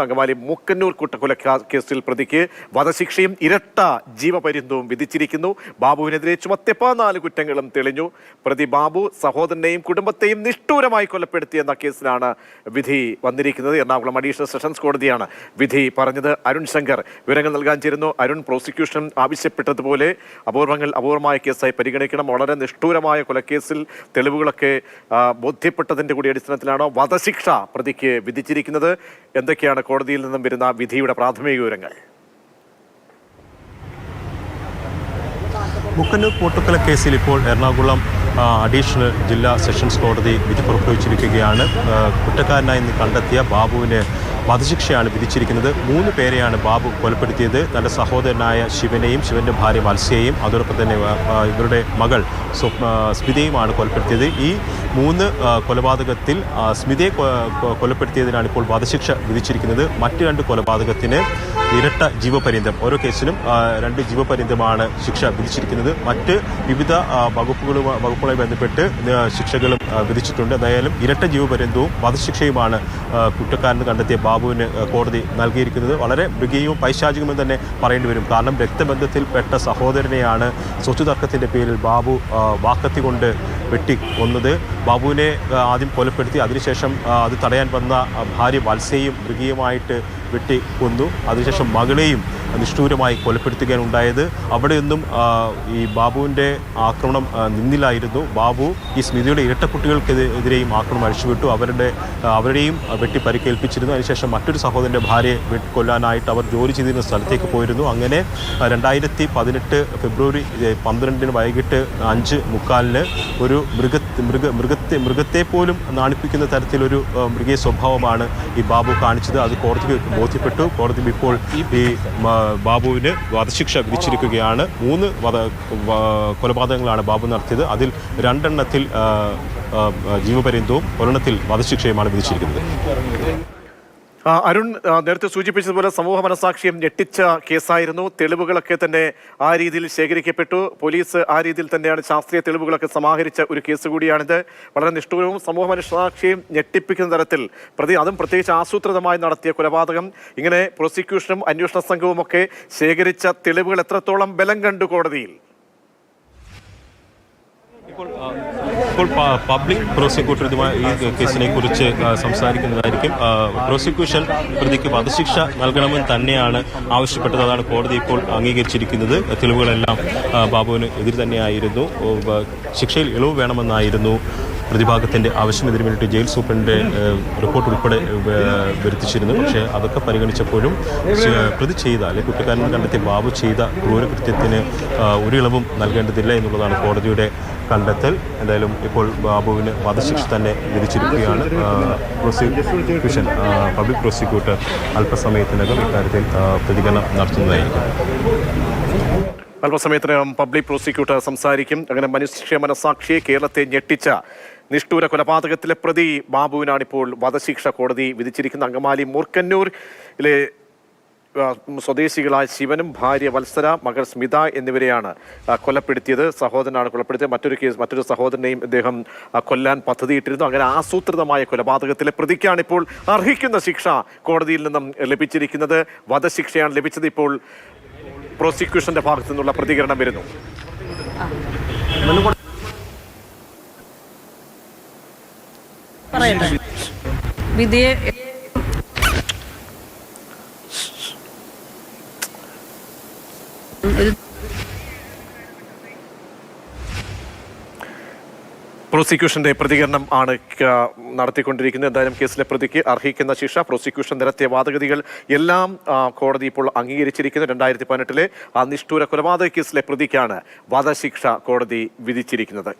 അങ്കമാലി മുക്കന്നൂർ കൂട്ടക്കൊല കേസിൽ പ്രതിക്ക് വധശിക്ഷയും ഇരട്ട ജീവപര്യന്തവും വിധിച്ചിരിക്കുന്നു. ബാബുവിനെതിരെ ചുമത്തിയപ്പോൾ നാല് കുറ്റങ്ങളും തെളിഞ്ഞു. പ്രതി ബാബു സഹോദരനെയും കുടുംബത്തെയും നിഷ്ഠൂരമായി കൊലപ്പെടുത്തിയെന്ന കേസിലാണ് വിധി വന്നിരിക്കുന്നത്. എറണാകുളം അഡീഷണൽ സെഷൻസ് കോടതിയാണ് വിധി പറഞ്ഞത് അരുൺ ശങ്കർ. വിവരങ്ങൾ നൽകാൻ ചേരുന്നു അരുൺ. പ്രോസിക്യൂഷൻ ആവശ്യപ്പെട്ടതുപോലെ അപൂർവങ്ങൾ അപൂർവമായ കേസായി പരിഗണിക്കണം. വളരെ നിഷ്ഠൂരമായ കൊലക്കേസിൽ തെളിവുകളൊക്കെ ബോധ്യപ്പെട്ടതിന്റെ കൂടി അടിസ്ഥാനത്തിലാണോ വധശിക്ഷ പ്രതിക്ക് വിധിച്ചിരിക്കുന്നത്. എന്തൊക്കെയാണ് കോടതിയിൽ നിന്നും വരുന്ന വിധിയുടെ പ്രാഥമിക വിവരങ്ങൾ? മുക്കന്നൂർ പൊട്ടുക്കല കേസിൽ ഇപ്പോൾ എറണാകുളം അഡീഷണൽ ജില്ലാ സെഷൻസ് കോടതി വിധി പുറപ്പെടുവിച്ചിരിക്കുകയാണ്. കുറ്റക്കാരനായി കണ്ടെത്തിയ ബാബുവിന് വധശിക്ഷയാണ് വിധിച്ചിരിക്കുന്നത്. മൂന്ന് പേരെയാണ് ബാബു കൊലപ്പെടുത്തിയത്. തന്റെ സഹോദരനായ ശിവനെയും ശിവന്റെ ഭാര്യ മത്സ്യയെയും അതോടൊപ്പം തന്നെ ഇവരുടെ മകൾ സ്മിതയുമാണ് കൊലപ്പെടുത്തിയത്. ഈ മൂന്ന് കൊലപാതകത്തിൽ സ്മിതയെ കൊലപ്പെടുത്തിയതിനാണ് ഇപ്പോൾ വധശിക്ഷ വിധിച്ചിരിക്കുന്നത്. മറ്റ് രണ്ട് കൊലപാതകത്തിന് ഇരട്ട ജീവപര്യന്തം ഓരോ കേസിലും രണ്ട് ജീവപര്യന്തമാണ് ശിക്ഷ വിധിച്ചിരിക്കുന്നത്. മറ്റ് വിവിധ വകുപ്പുകളും വകുപ്പുകളുമായി വകുപ്പുമായി ബന്ധപ്പെട്ട് ശിക്ഷകളും വിധിച്ചിട്ടുണ്ട്. എന്തായാലും ഇരട്ട ജീവപര്യന്തവും വധശിക്ഷയുമാണ് കുറ്റക്കാരന് കണ്ടെത്തിയ ബാബുവിന് കോടതി നൽകിയിരിക്കുന്നത്. വളരെ മൃഗീയവും പൈശാചികവും തന്നെ പറയേണ്ടി വരും. കാരണം രക്തബന്ധത്തിൽപ്പെട്ട സഹോദരനെയാണ് സ്വത്ത് തർക്കത്തിന്റെ പേരിൽ ബാബു വാക്കത്തി കൊണ്ട് വെട്ടി കൊന്നത്. ബാബുവിനെ ആദ്യം കൊലപ്പെടുത്തി അതിനുശേഷം അത് തടയാൻ വന്ന ഭാര്യ വത്സയും മൃഗീയമായിട്ട് വെട്ടി കൊന്നു. അതിനുശേഷം മകളെയും നിഷ്ഠൂരമായി കൊലപ്പെടുത്തുകയാണ് ഉണ്ടായത്. അവിടെയൊന്നും ഈ ബാബുവിന്റെ ആക്രമണം നിന്നില്ലായിരുന്നു. ബാബു ഈ സ്മിതയുടെ ഇരട്ടക്കുട്ടികൾക്കെതിരെയും ആക്രമണം അഴിച്ചുവിട്ടു. അവരുടെ അവരുടെയും വെട്ടി പരിക്കേൽപ്പിച്ചിരുന്നു. അതിനുശേഷം മറ്റൊരു സഹോദരന്റെ ഭാര്യയെ വെട്ടിക്കൊല്ലാനായിട്ട് അവർ ജോലി ചെയ്തിരുന്ന സ്ഥലത്തേക്ക് പോയിരുന്നു. അങ്ങനെ രണ്ടായിരത്തി പതിനെട്ട് ഫെബ്രുവരി പന്ത്രണ്ടിന് വൈകിട്ട് അഞ്ച് മുക്കാലിന് ഒരു മൃഗ മൃഗ മൃഗത്തെ മൃഗത്തെ പോലും നാണിപ്പിക്കുന്ന തരത്തിലൊരു മൃഗീയ സ്വഭാവമാണ് ഈ ബാബു കാണിച്ചത്. അത് കോടതിക്ക് ബോധ്യപ്പെട്ടു. കോടതി ഇപ്പോൾ ഈ ബാബുവിന് വധശിക്ഷ വിധിച്ചിരിക്കുകയാണ്. മൂന്ന് വധ കൊലപാതകങ്ങളാണ് ബാബു നടത്തിയത്. അതിൽ രണ്ടെണ്ണത്തിൽ ജീവപര്യന്തവും ഒരെണ്ണത്തിൽ വധശിക്ഷയുമാണ് വിധിച്ചിരിക്കുന്നത്. അരുൺ നേരത്തെ സൂചിപ്പിച്ചതുപോലെ സമൂഹ മനസാക്ഷിയും ഞെട്ടിച്ച കേസായിരുന്നു. തെളിവുകളൊക്കെ തന്നെ ആ രീതിയിൽ ശേഖരിക്കപ്പെട്ടു. പോലീസ് ആ രീതിയിൽ തന്നെയാണ് ശാസ്ത്രീയ തെളിവുകളൊക്കെ സമാഹരിച്ച ഒരു കേസ് കൂടിയാണിത്. വളരെ നിഷ്ഠൂരവും സമൂഹ മനസാക്ഷിയും ഞെട്ടിപ്പിക്കുന്ന തരത്തിൽ പ്രതി അതും പ്രത്യേകിച്ച് ആസൂത്രിതമായി നടത്തിയ കൊലപാതകം. ഇങ്ങനെ പ്രോസിക്യൂഷനും അന്വേഷണ സംഘവും ഒക്കെ ശേഖരിച്ച തെളിവുകൾ എത്രത്തോളം ബലം കണ്ടു കോടതിയിൽ? ഇപ്പോൾ പബ്ലിക് പ്രോസിക്യൂട്ടർ ഇതുമായി ഈ കേസിനെ കുറിച്ച് സംസാരിക്കുന്നതായിരിക്കും. പ്രോസിക്യൂഷൻ പ്രതിക്ക് വധശിക്ഷ നൽകണമെന്ന് തന്നെയാണ് ആവശ്യപ്പെട്ടത്. അതാണ് കോടതി ഇപ്പോൾ അംഗീകരിച്ചിരിക്കുന്നത്. തെളിവുകളെല്ലാം ബാബുവിന് എതിർ തന്നെയായിരുന്നു. ശിക്ഷയിൽ ഇളവ് വേണമെന്നായിരുന്നു. പ്രതിഭാഗത്തിന്റെ ആവശ്യം ഇതിനു വേണ്ടിയിട്ട് ജയിൽ സൂപ്രണ്ടിന്റെ റിപ്പോർട്ട് ഉൾപ്പെടെ വരുത്തിച്ചിരുന്നു. പക്ഷേ അതൊക്കെ പരിഗണിച്ചപ്പോഴും പ്രതി ചെയ്ത അല്ലെങ്കിൽ കുറ്റക്കാരൻ കണ്ടെത്തിയ ബാബു ചെയ്ത ക്രൂരകൃത്യത്തിന് ഒരു ഇളവും നൽകേണ്ടതില്ല എന്നുള്ളതാണ് കോടതിയുടെ കണ്ടെത്തൽ. എന്തായാലും ഇപ്പോൾ ബാബുവിന് വധശിക്ഷ തന്നെ വിധിച്ചിരിക്കുകയാണ്. പ്രോസിക്യൂഷൻ പബ്ലിക് പ്രോസിക്യൂട്ടർ അല്പസമയത്തിനകം ഇക്കാര്യത്തിൽ പ്രതികരണം നടത്തുന്നതായിരിക്കും. അല്പസമയത്തിനകം പബ്ലിക് പ്രോസിക്യൂട്ടർ സംസാരിക്കും. അങ്ങനെ മനുഷ്യ മനസാക്ഷിയെ കേരളത്തെ ഞെട്ടിച്ച നിഷ്ഠൂര കൊലപാതകത്തിലെ പ്രതി ബാബുവിനാണ് ഇപ്പോൾ വധശിക്ഷ കോടതി വിധിച്ചിരിക്കുന്ന അങ്കമാലി മൂർക്കന്നൂരിലെ സ്വദേശികളായ ശിവനും ഭാര്യ വത്സര മകൾ സ്മിത എന്നിവരെയാണ് കൊലപ്പെടുത്തിയത്. സഹോദരനാണ് കൊലപ്പെടുത്തിയത്. മറ്റൊരു കേസ് മറ്റൊരു സഹോദരനെയും അദ്ദേഹം കൊല്ലാൻ പദ്ധതിയിട്ടിരുന്നു. അങ്ങനെ ആസൂത്രിതമായ കൊലപാതകത്തിലെ പ്രതിക്കാണ് ഇപ്പോൾ അർഹിക്കുന്ന ശിക്ഷ കോടതിയിൽ നിന്നും ലഭിച്ചിരിക്കുന്നത്. വധശിക്ഷയാണ് ലഭിച്ചത്. ഇപ്പോൾ പ്രോസിക്യൂഷന്റെ ഭാഗത്തു നിന്നുള്ള പ്രതികരണം വരുന്നു. വിധിയെ പ്രോസിക്യൂഷന്റെ പ്രതികരണം ആണ് നടത്തിക്കൊണ്ടിരിക്കുന്നത്. എന്തായാലും കേസിലെ പ്രതിക്ക് അർഹിക്കുന്ന ശിക്ഷ പ്രോസിക്യൂഷൻ നിരത്തിയ വാദഗതികൾ എല്ലാം കോടതി ഇപ്പോൾ അംഗീകരിച്ചിരിക്കുന്നു. രണ്ടായിരത്തി പതിനെട്ടിലെ ആ നിഷ്ഠൂര കൊലപാതക കേസിലെ പ്രതിക്കാണ് വധശിക്ഷ കോടതി വിധിച്ചിരിക്കുന്നത്.